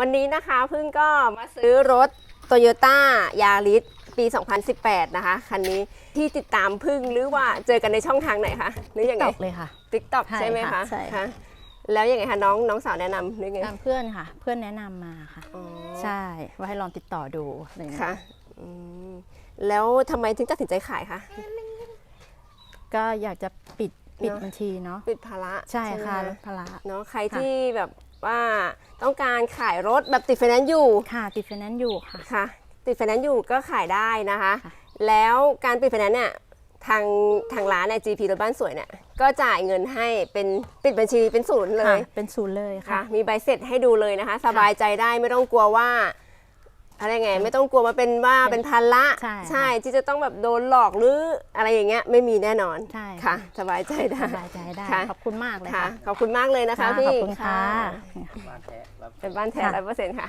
วันนี้นะคะเพิ่งก็มาซื้อรถ t o y ยต้ายาริสปี 2018 นะคะ คันนี้ที่ติดตามพึ่งหรือว่าเจอกันในช่องทางไหนคะหรือยังตไงอกเลยค่ะ TikTok ใช่ใช่ไหมค่ะคะใช่คะแล้วยังไงคะน้องน้องสาวแนะนำหรือไงตามเพื่อนค่ะ เพื่อนแนะนำมาค่ะ อ๋อใช่ว่าให้ลองติดต่อดูอะไรเงี้ยค่ะอืมแล้วทำไมถึงตัดสินใจขายคะ ก็อยากจะปิดปิดเนอะ บัญชีเนาะปิดภาระใช่ค่ะไหมลดภาระ เนาะใครค่ะ ที่แบบ ว่าต้องการขายรถแบบติดไฟแนนซ์อยู่ค่ะติดไฟแนนซ์อยู่ค่ะ ค่ะ ติดไฟแนนซ์อยู่ก็ขายได้นะคะค่ะแล้วการปิดไฟแนนซ์เนี่ยทางทางร้านเนี่ย GP รถบ้านสวยเนี่ยก็จ่ายเงินให้เป็นปิดบัญชีเป็นศูนย์เลค่ะยเป็นศูนย์เลยค่ะค่ะ มีใบเสร็จให้ดูเลยนะคะ สบายใจได้ไม่ต้องกลัวว่าอะ ไรไง ไม่ต้องกลัวมาเป็นว่าเป็เป็นนภาระใช่ใช่ที่จะต้องแบบโดนหลอกหรืออะไรอย่างเงี้ยไม่มีแน่นอนใช่ ค่ะ สบายใจได้ สบายใจได้ค่ะ ขอบคุณมากเลยค่ะ ค่ะ ขอบคุณมากเลยนะคะค่ะพี่ขอบคุณค่ะ เป็นบ้านแท้ร้อยเปอร์เซ็นต์ค่ะ